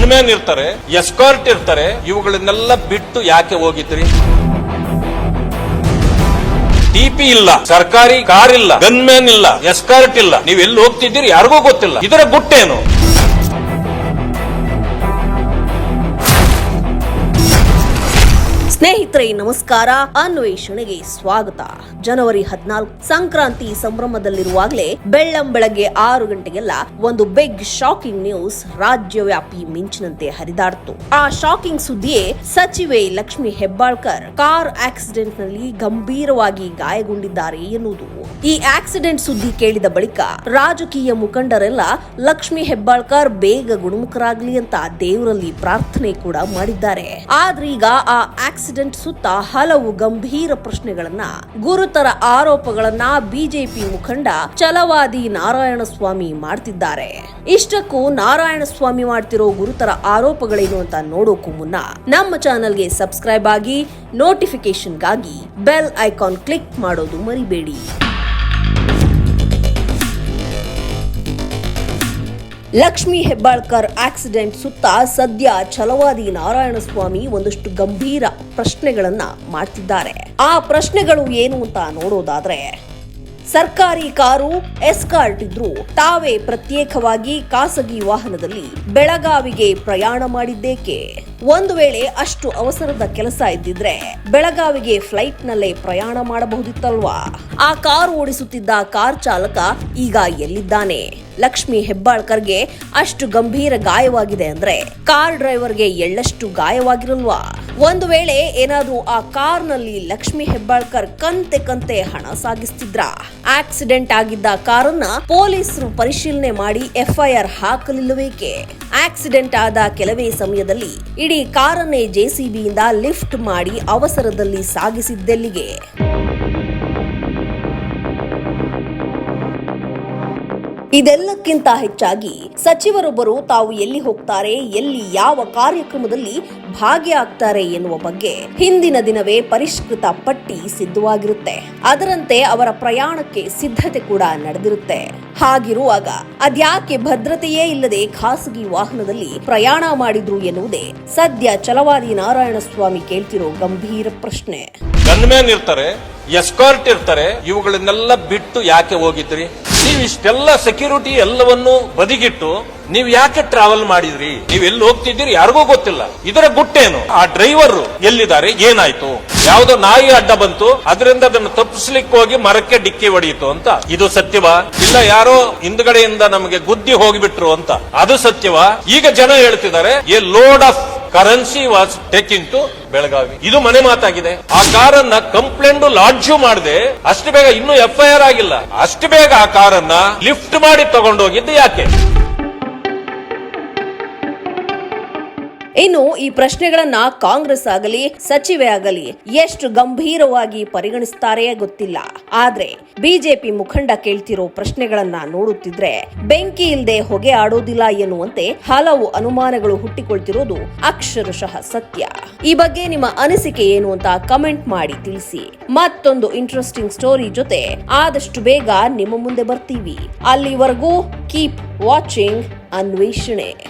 Gunman ಇರ್ತಾರೆ escort ಇರ್ತಾರೆ, ಇವುಗಳನ್ನೆಲ್ಲ ಬಿಟ್ಟು ಯಾಕೆ ಹೋಗಿದ್ರಿ? ಟಿಪಿ ಇಲ್ಲ, ಸರ್ಕಾರಿ ಕಾರ್ ಇಲ್ಲ, ಗನ್ಮ್ಯಾನ್ ಇಲ್ಲ ಎಸ್ಕಾರ್ಟ್ ಇಲ್ಲ. ನೀವು ಎಲ್ಲಿ ಹೋಗ್ತಿದ್ದೀರಿ ಯಾರಿಗೂ ಗೊತ್ತಿಲ್ಲ. ಇದರ ಗುಟ್ಟೇನು? ಸ್ನೇಹಿತರೆ, ನಮಸ್ಕಾರ. ಅನ್ವೇಷಣೆಗೆ ಸ್ವಾಗತ. ಜನವರಿ ಹದಿನಾಲ್ಕು ಸಂಕ್ರಾಂತಿ ಸಂಭ್ರಮದಲ್ಲಿರುವಾಗಲೇ ಬೆಳ್ಳಂ ಬೆಳಗ್ಗೆ ಆರು ಗಂಟೆಗೆಲ್ಲ ಒಂದು ಬಿಗ್ ಶಾಕಿಂಗ್ ನ್ಯೂಸ್ ರಾಜ್ಯವ್ಯಾಪಿ ಮಿಂಚಿನಂತೆ ಹರಿದಾಡ್ತು. ಆ ಶಾಕಿಂಗ್ ಸುದ್ದಿಯೇ ಸಚಿವೆ ಲಕ್ಷ್ಮಿ ಹೆಬ್ಬಾಳ್ಕರ್ ಕಾರ್ ಆಕ್ಸಿಡೆಂಟ್ನಲ್ಲಿ ಗಂಭೀರವಾಗಿ ಗಾಯಗೊಂಡಿದ್ದಾರೆ ಎನ್ನುವುದು. ಈ ಆಕ್ಸಿಡೆಂಟ್ ಸುದ್ದಿ ಕೇಳಿದ ಬಳಿಕ ರಾಜಕೀಯ ಮುಖಂಡರೆಲ್ಲ ಲಕ್ಷ್ಮಿ ಹೆಬ್ಬಾಳ್ಕರ್ ಬೇಗ ಗುಣಮುಖರಾಗ್ಲಿ ಅಂತ ದೇವರಲ್ಲಿ ಪ್ರಾರ್ಥನೆ ಕೂಡ ಮಾಡಿದ್ದಾರೆ. ಆದ್ರೀಗ ಆ ಸುತ್ತ ಹಲವು ಗಂಭೀರ ಪ್ರಶ್ನೆಗಳನ್ನ, ಗುರುತರ ಆರೋಪಗಳನ್ನ ಬಿಜೆಪಿ ಮುಖಂಡ ಛಲವಾದಿ ನಾರಾಯಣಸ್ವಾಮಿ ಮಾಡ್ತಿದ್ದಾರೆ. ಇಷ್ಟಕ್ಕೂ ನಾರಾಯಣಸ್ವಾಮಿ ಮಾಡ್ತಿರೋ ಗುರುತರ ಆರೋಪಗಳೇನು ಅಂತ ನೋಡೋಕು ಮುನ್ನ ನಮ್ಮ ಚಾನೆಲ್ಗೆ ಸಬ್ಸ್ಕ್ರೈಬ್ ಆಗಿ ನೋಟಿಫಿಕೇಶನ್ಗಾಗಿ ಬೆಲ್ ಐಕಾನ್ ಕ್ಲಿಕ್ ಮಾಡೋದು ಮರಿಬೇಡಿ. ಲಕ್ಷ್ಮಿ ಹೆಬ್ಬಾಳ್ಕರ್ ಆಕ್ಸಿಡೆಂಟ್ ಸುತ್ತ ಸದ್ಯ ಛಲವಾದಿ ನಾರಾಯಣಸ್ವಾಮಿ ಒಂದಷ್ಟು ಗಂಭೀರ ಪ್ರಶ್ನೆಗಳನ್ನ ಮಾಡ್ತಿದ್ದಾರೆ. ಆ ಪ್ರಶ್ನೆಗಳು ಏನು ಅಂತ ನೋಡೋದಾದ್ರೆ, ಸರ್ಕಾರಿ ಕಾರು ಎಸ್ಕಾರ್ಟ್ ಇದ್ರು ತಾವೇ ಪ್ರತ್ಯೇಕವಾಗಿ ಖಾಸಗಿ ವಾಹನದಲ್ಲಿ ಬೆಳಗಾವಿಗೆ ಪ್ರಯಾಣ ಮಾಡಿದ್ದೇಕೆ? ಒಂದು ವೇಳೆ ಅಷ್ಟು ಅವಸರದ ಕೆಲಸ ಇದ್ದಿದ್ರೆ ಬೆಳಗಾವಿಗೆ ಫ್ಲೈಟ್ ನಲ್ಲೇ ಪ್ರಯಾಣ ಮಾಡಬಹುದಿತ್ತಲ್ವಾ? ಆ ಕಾರ್ ಓಡಿಸುತ್ತಿದ್ದ ಕಾರ್ ಚಾಲಕ ಈಗ ಎಲ್ಲಿದ್ದಾನೆ? ಲಕ್ಷ್ಮಿ ಹೆಬ್ಬಾಳ್ಕರ್ಗೆ ಅಷ್ಟು ಗಂಭೀರ ಗಾಯವಾಗಿದೆ ಅಂದ್ರೆ ಕಾರ್ ಡ್ರೈವರ್ಗೆ ಎಳ್ಳಷ್ಟು ಗಾಯವಾಗಿರಲ್ವಾ? ಒಂದು ವೇಳೆ ಏನಾದ್ರೂ ಆ ಕಾರ್ನಲ್ಲಿ ಲಕ್ಷ್ಮಿ ಹೆಬ್ಬಾಳ್ಕರ್ ಕಂತೆ ಕಂತೆ ಹಣ ಸಾಗಿಸ್ತಿದ್ರ? ಆಕ್ಸಿಡೆಂಟ್ ಆಗಿದ್ದ ಕಾರನ್ನ ಪೊಲೀಸರು ಪರಿಶೀಲನೆ ಮಾಡಿ ಎಫ್ಐಆರ್ ಹಾಕಲಿಲ್ಲವೇಕೆ? ಆಕ್ಸಿಡೆಂಟ್ ಆದ ಕೆಲವೇ ಸಮಯದಲ್ಲಿ ಇಡೀ ಕಾರನ್ನೇ ಜೆಸಿಬಿಯಿಂದ ಲಿಫ್ಟ್ ಮಾಡಿ ಅವಸರದಲ್ಲಿ ಸಾಗಿಸಿದ್ದೆಲ್ಲಿಗೆ? ಇದೆಲ್ಲಕ್ಕಿಂತ ಹೆಚ್ಚಾಗಿ ಸಚಿವರೊಬ್ಬರು ತಾವು ಎಲ್ಲಿ ಹೋಗ್ತಾರೆ, ಎಲ್ಲಿ ಯಾವ ಕಾರ್ಯಕ್ರಮದಲ್ಲಿ ಭಾಗಿಯಾಗ್ತಾರೆ ಎನ್ನುವ ಬಗ್ಗೆ ಹಿಂದಿನ ದಿನವೇ ಪರಿಷ್ಕೃತ ಪಟ್ಟಿ ಸಿದ್ಧವಾಗಿರುತ್ತೆ. ಅದರಂತೆ ಅವರ ಪ್ರಯಾಣಕ್ಕೆ ಸಿದ್ಧತೆ ಕೂಡ ನಡೆದಿರುತ್ತೆ. ಹಾಗಿರುವಾಗ ಅದ್ಯಾಕೆ ಭದ್ರತೆಯೇ ಇಲ್ಲದೆ ಖಾಸಗಿ ವಾಹನದಲ್ಲಿ ಪ್ರಯಾಣ ಮಾಡಿದ್ರು ಎನ್ನುವುದೇ ಸದ್ಯ ಛಲವಾದಿ ನಾರಾಯಣಸ್ವಾಮಿ ಕೇಳ್ತಿರೋ ಗಂಭೀರ ಪ್ರಶ್ನೆ. ಗನ್ಮ್ಯಾನ್ ಇರ್ತಾರೆ, ಎಸ್ಕಾರ್ಟ್ ಇರ್ತಾರೆ, ಇವುಗಳನ್ನೆಲ್ಲ ಬಿಟ್ಟು ಯಾಕೆ ಹೋಗಿದ್ರಿ? ನೀವು ಇಷ್ಟೆಲ್ಲ ಸೆಕ್ಯೂರಿಟಿ ಎಲ್ಲವನ್ನು ಬದಿಗಿಟ್ಟು ನೀವು ಯಾಕೆ ಟ್ರಾವೆಲ್ ಮಾಡಿದ್ರಿ? ನೀವು ಎಲ್ಲಿ ಹೋಗ್ತಿದ್ದೀರಿ? ಯಾರಿಗೂ ಗೊತ್ತಿಲ್ಲ. ಇದರ ಗುಟ್ಟೇನು? ಆ ಡ್ರೈವರ್ ಎಲ್ಲಿದ್ದಾರೆ? ಏನಾಯ್ತು? ಯಾವ್ದೋ ನಾಯಿ ಅಡ್ಡ ಬಂತು. ಅದರಿಂದ ಅದನ್ನು ತಪ್ಪಿಸ್ಲಿಕ್ಕೆ ಹೋಗಿ ಮರಕ್ಕೆ ಡಿಕ್ಕಿ ಹೊಡೆಯಿತು ಅಂತ. ಇದು ಸತ್ಯವಾ? ಇಲ್ಲ, ಯಾರೋ ಹಿಂದ್ಗಡೆಯಿಂದ ನಮಗೆ ಗುದ್ದಿ ಹೋಗಿಬಿಟ್ರು ಅಂತ. ಅದು ಸತ್ಯವಾ? ಈಗ ಜನ ಹೇಳ್ತಿದ್ದಾರೆ a load of currency was taking to Belagavi ಇದು ಮನೆ ಮಾತಾಗಿದೆ. ಆ ಕಾರನ್ನ ಕಂಪ್ಲೇಂಟ್ ಲಾಡ್ಜು ಮಾಡದೆ, ಅಷ್ಟು ಬೇಗ ಇನ್ನೂ ಎಫ್ಐಆರ್ ಆಗಿಲ್ಲ. ಅಷ್ಟು ಬೇಗ ಆ ಕಾರನ್ನ ಲಿಫ್ಟ್ ಮಾಡಿ ತಗೊಂಡೋಗಿದ್ದು ಯಾಕೆ? ಇನ್ನು ಈ ಪ್ರಶ್ನೆಗಳನ್ನ ಕಾಂಗ್ರೆಸ್ ಆಗಲಿ, ಸಚಿವೆ ಆಗಲಿ, ಎಷ್ಟು ಗಂಭೀರವಾಗಿ ಪರಿಗಣಿಸ್ತಾರೆ ಗೊತ್ತಿಲ್ಲ. ಆದ್ರೆ ಬಿಜೆಪಿ ಮುಖಂಡ ಕೇಳ್ತಿರೋ ಪ್ರಶ್ನೆಗಳನ್ನ ನೋಡುತ್ತಿದ್ರೆ ಬೆಂಕಿ ಇಲ್ಲದೆ ಹೊಗೆ ಆಡೋದಿಲ್ಲ ಎನ್ನುವಂತೆ ಹಲವು ಅನುಮಾನಗಳು ಹುಟ್ಟಿಕೊಳ್ತಿರೋದು ಅಕ್ಷರಶಃ ಸತ್ಯ. ಈ ಬಗ್ಗೆ ನಿಮ್ಮ ಅನಿಸಿಕೆ ಏನು ಅಂತ ಕಮೆಂಟ್ ಮಾಡಿ ತಿಳಿಸಿ. ಮತ್ತೊಂದು ಇಂಟ್ರೆಸ್ಟಿಂಗ್ ಸ್ಟೋರಿ ಜೊತೆ ಆದಷ್ಟು ಬೇಗ ನಿಮ್ಮ ಮುಂದೆ ಬರ್ತೀವಿ. ಅಲ್ಲಿವರೆಗೂ ಕೀಪ್ ವಾಚಿಂಗ್ ಅನ್ವೇಷಣೆ.